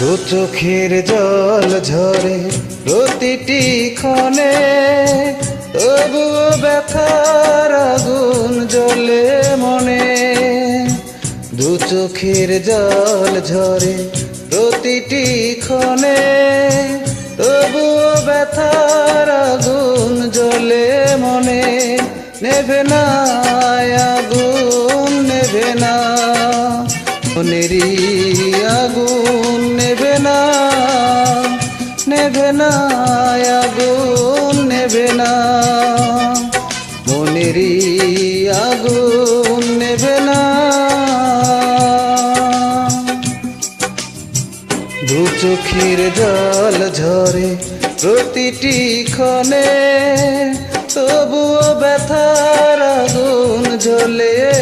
দু চোখের জল ঝরে প্রতিটি ক্ষণে। তবুও ব্যথার আগুন জ্বলে মনে। দু চোখের জল ঝরে প্রতিটি ক্ষণে। তবুও ব্যথার আগুন জ্বলে মনে। নেভে না, আগুন নেভে না। মনেরই আগুন নেভে না নেভে না, আগুন নেবে না। মনেরই আগুন নেবে না। দু চোখের জল ঝরে প্রতিটি ক্ষণে, তবুও ব্যথার আগুন জ্বলে।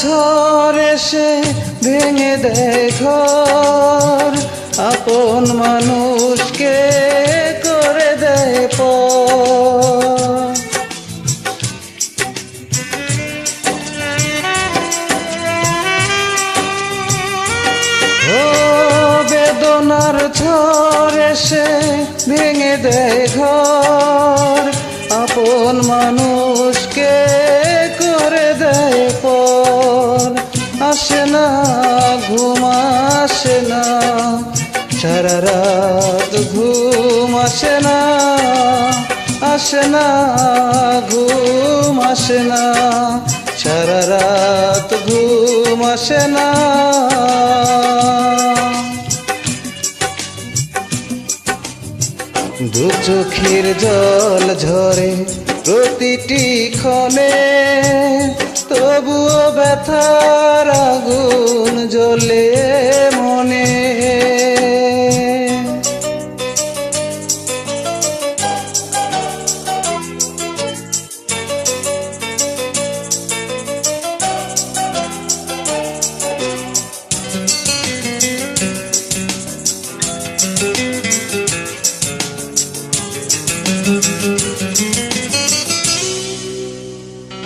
ঝড় এসে ভেঙে দেয় আপন মানুষকে করে দেয় ও বেদনার ঝড় এসে ভেঙে ঘর। আপন মানুষকে না, ঘুম আসে না। সারা রাত ঘুম আসে না আসে না, ঘুম আসে না। সারা রাত ঘুম না। দু চোখের জল ঝরে প্রতিটি ক্ষণে তবুও ব্যথার আগুন জ্বলে মনে।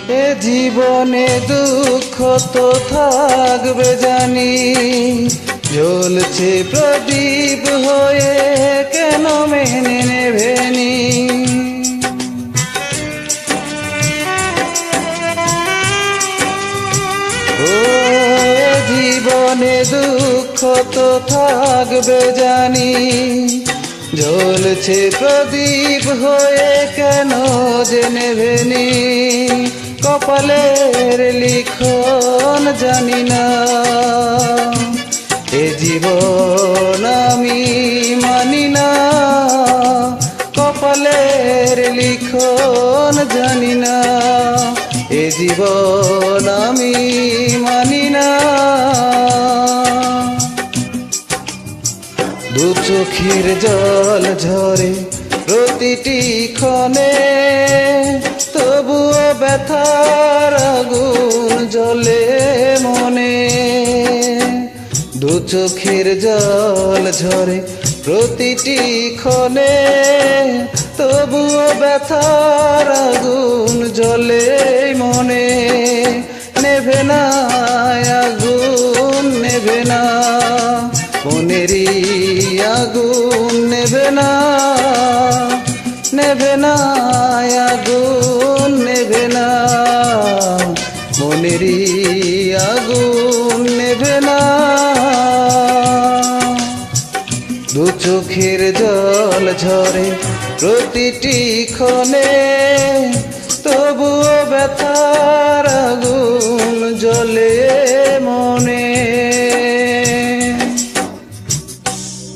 এ জীবনে দুঃখ তো থাকবে জানি। জ্বলছে প্রদীপ হয়ে কেন মেনে নেবেনি? ও জীবনে দুঃখ তো থাকবে জানি। জ্বলছে প্রদীপ হয়ে কেন যে নেভেনি কপালের লিখন জানি না। এ জীবন আমি মানি না। কপালের লিখন জানি না। এ জীবন আমি মানি না। দু চোখের জল ঝরে প্রতিটি ক্ষণে তবুও ব্যথার আগুন জ্বলে মনে। দু চোখের জল ঝরে প্রতিটি ক্ষণে তবুও ব্যথার আগুন জ্বলে মনে। নেভে না, আগুন নেভে না, মনেরই আগুন নেভে না। নেভে না, আগুন নেভে না। মনেরই আগুন নেভে না। দু চোখের জল ঝরে প্রতিটি ক্ষণে, তবুও ব্যথার